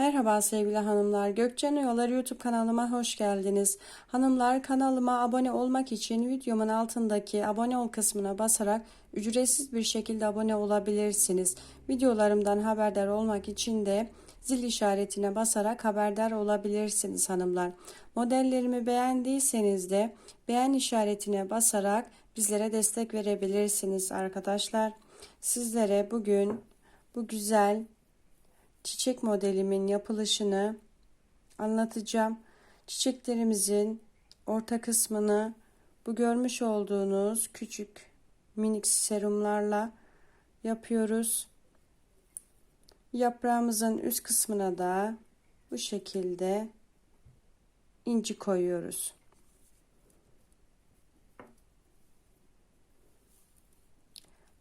Merhaba sevgili hanımlar. Gökçen Oyaları YouTube kanalıma hoş geldiniz. Hanımlar kanalıma abone olmak için videomun altındaki abone ol kısmına basarak ücretsiz bir şekilde abone olabilirsiniz. Videolarımdan haberdar olmak için de zil işaretine basarak haberdar olabilirsiniz hanımlar. Modellerimi beğendiyseniz de beğen işaretine basarak bizlere destek verebilirsiniz arkadaşlar. Sizlere bugün bu güzel çiçek modelimin yapılışını anlatacağım. Çiçeklerimizin orta kısmını bu görmüş olduğunuz küçük minik serumlarla yapıyoruz. Yaprağımızın üst kısmına da bu şekilde inci koyuyoruz.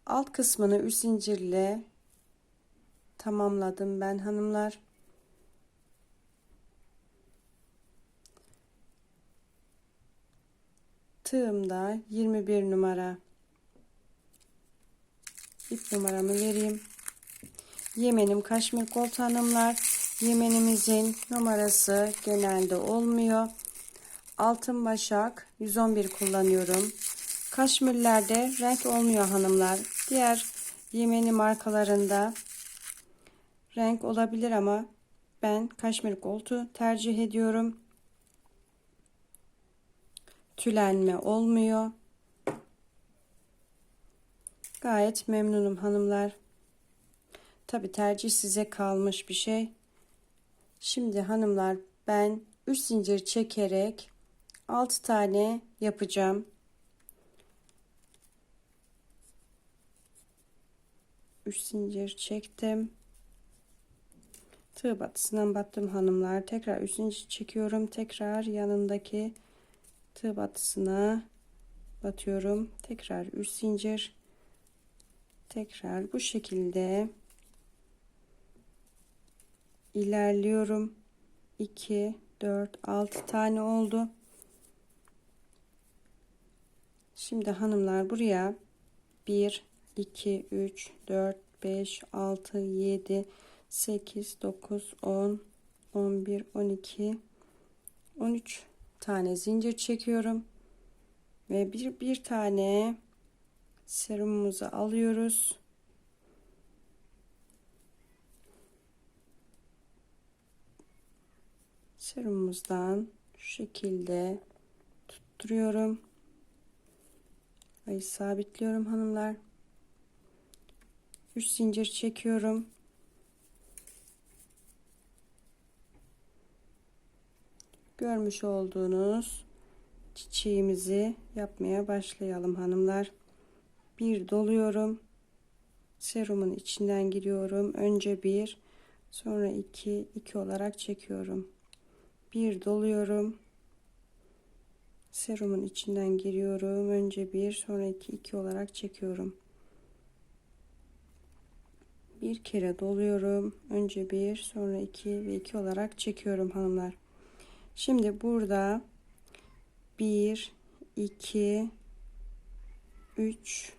Alt kısmını üst zincirle tamamladım ben hanımlar. Tığımda 21 numara ip numaramı vereyim. Yemenim kaşmir gold hanımlar. Yemenimizin numarası genelde olmuyor. Altın başak 111 kullanıyorum. Kaşmirlerde renk olmuyor hanımlar. Diğer Yemeni markalarında renk olabilir ama ben kaşmir gold'u tercih ediyorum. Tülenme olmuyor. Gayet memnunum hanımlar. Tabi tercih size kalmış bir şey. Şimdi hanımlar ben 3 zincir çekerek 6 tane yapacağım. Üç zincir çektim tığ batısından battım hanımlar. Tekrar üçüncü çekiyorum. Tekrar yanındaki tığ batısına batıyorum. Tekrar 3 zincir. Tekrar bu şekilde ilerliyorum. 2 4 6 tane oldu. Şimdi hanımlar buraya 1 2 3 4 5 6 7 8, 9, 10, 11, 12, 13 tane zincir çekiyorum. Ve bir, bir tane serumumuzu alıyoruz. Serumumuzdan şu şekilde tutturuyorum. Ayı sabitliyorum hanımlar. 3 zincir çekiyorum. Görmüş olduğunuz çiçeğimizi yapmaya başlayalım hanımlar. Bir doluyorum. Serumun içinden giriyorum. Önce bir, sonra iki, iki olarak çekiyorum. Bir doluyorum. Serumun içinden giriyorum. Önce bir, sonra iki, iki olarak çekiyorum. Bir kere doluyorum. Önce bir, sonra iki ve iki olarak çekiyorum hanımlar. Şimdi burada 1 2 3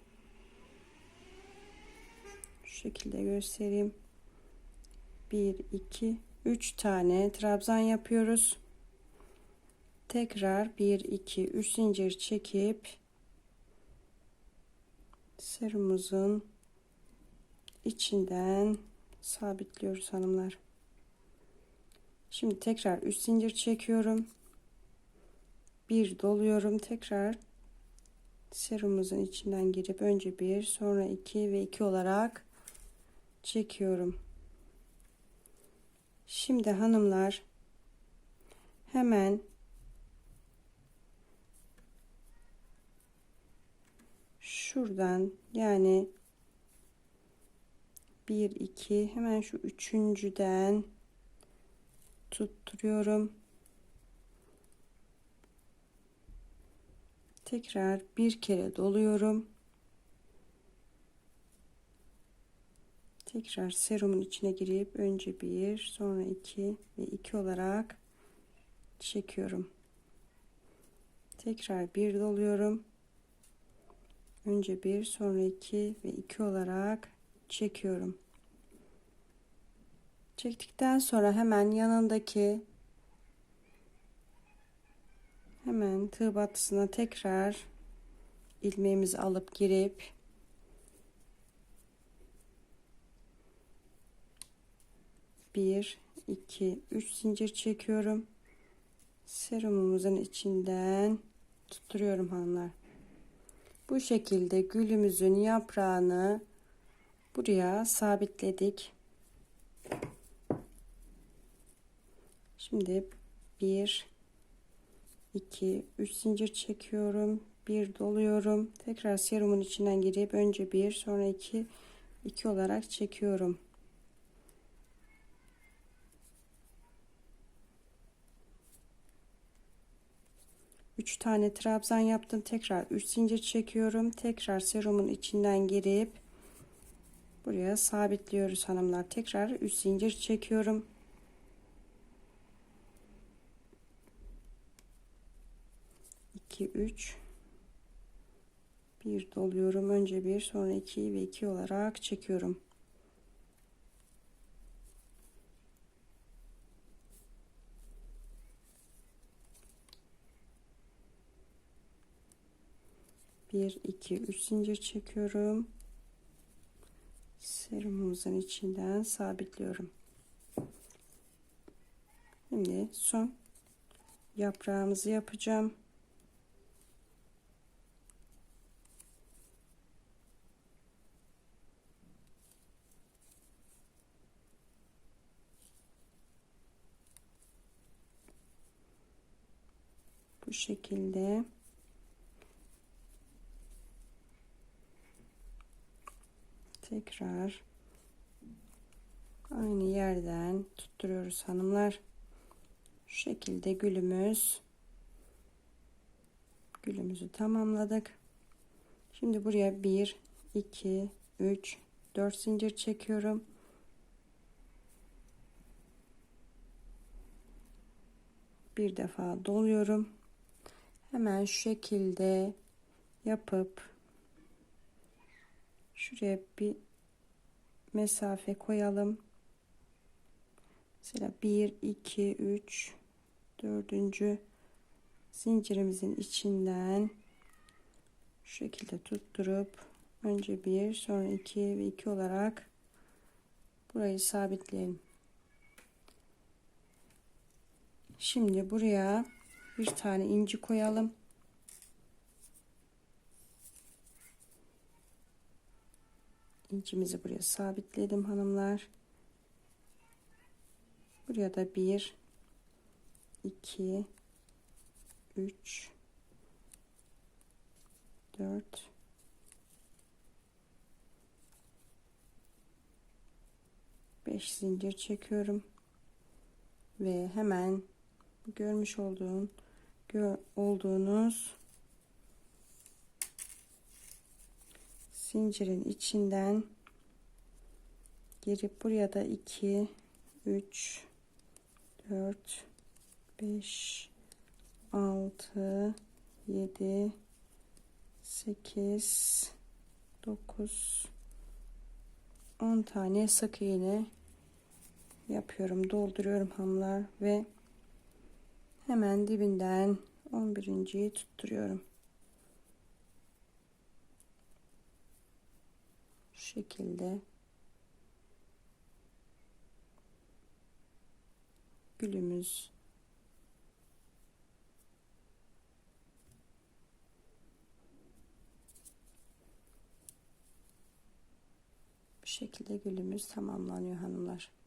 şu şekilde göstereyim. 1 2 3 tane trabzan yapıyoruz. Tekrar 1 2 3 zincir çekip serumuzun içinden sabitliyoruz hanımlar. Şimdi tekrar 3 zincir çekiyorum. Bir doluyorum. Tekrar serumumuzun içinden girip önce bir sonra iki ve iki olarak çekiyorum. Şimdi hanımlar hemen şuradan yani bir iki hemen şu üçüncüden tutturuyorum. Tekrar bir kere doluyorum. Tekrar serumun içine girip önce bir, sonra iki ve iki olarak çekiyorum. Tekrar bir doluyorum. Önce bir, sonra iki ve iki olarak çekiyorum Çektikten sonra hemen yanındaki hemen tığ battısına tekrar ilmeğimizi alıp girip bir iki üç zincir çekiyorum. Serumumuzun içinden tutturuyorum hanımlar. Bu şekilde gülümüzün yaprağını buraya sabitledik şimdi bir 2 3 zincir çekiyorum. Bir doluyorum. Tekrar serumun içinden girip önce bir sonra iki iki olarak çekiyorum. Üç tane trabzan yaptım. Tekrar 3 zincir çekiyorum. Tekrar serumun içinden girip buraya sabitliyoruz hanımlar. Tekrar 3 zincir çekiyorum 2 3 bir doluyorum. Önce bir sonra 2 ve 2 olarak çekiyorum. Bir iki üç zincir çekiyorum. Serumumuzun içinden sabitliyorum. Şimdi son yaprağımızı yapacağım bu şekilde. Tekrar aynı yerden tutturuyoruz hanımlar. Şu şekilde gülümüz. Gülümüzü tamamladık. Şimdi buraya 1 2 3 4 zincir çekiyorum. Bir defa doluyorum hemen şu şekilde yapıp şuraya bir mesafe koyalım. Mesela 1 2 3 dördüncü zincirimizin içinden şu şekilde tutturup önce bir sonra iki ve iki olarak burayı sabitleyelim. Şimdi buraya bir tane inci koyalım. İncimizi buraya sabitledim hanımlar. Buraya da bir, iki, üç, dört, beş zincir çekiyorum ve hemen görmüş olduğum gör, olduğunuz zincirin içinden girip buraya da 2 3 4 5 6 7 8 9 10 tane sık iğne yapıyorum. Dolduruyorum hamlar ve hemen dibinden 11.yi tutturuyorum. Şu şekilde gülümüz bu şekilde gülümüz tamamlanıyor hanımlar.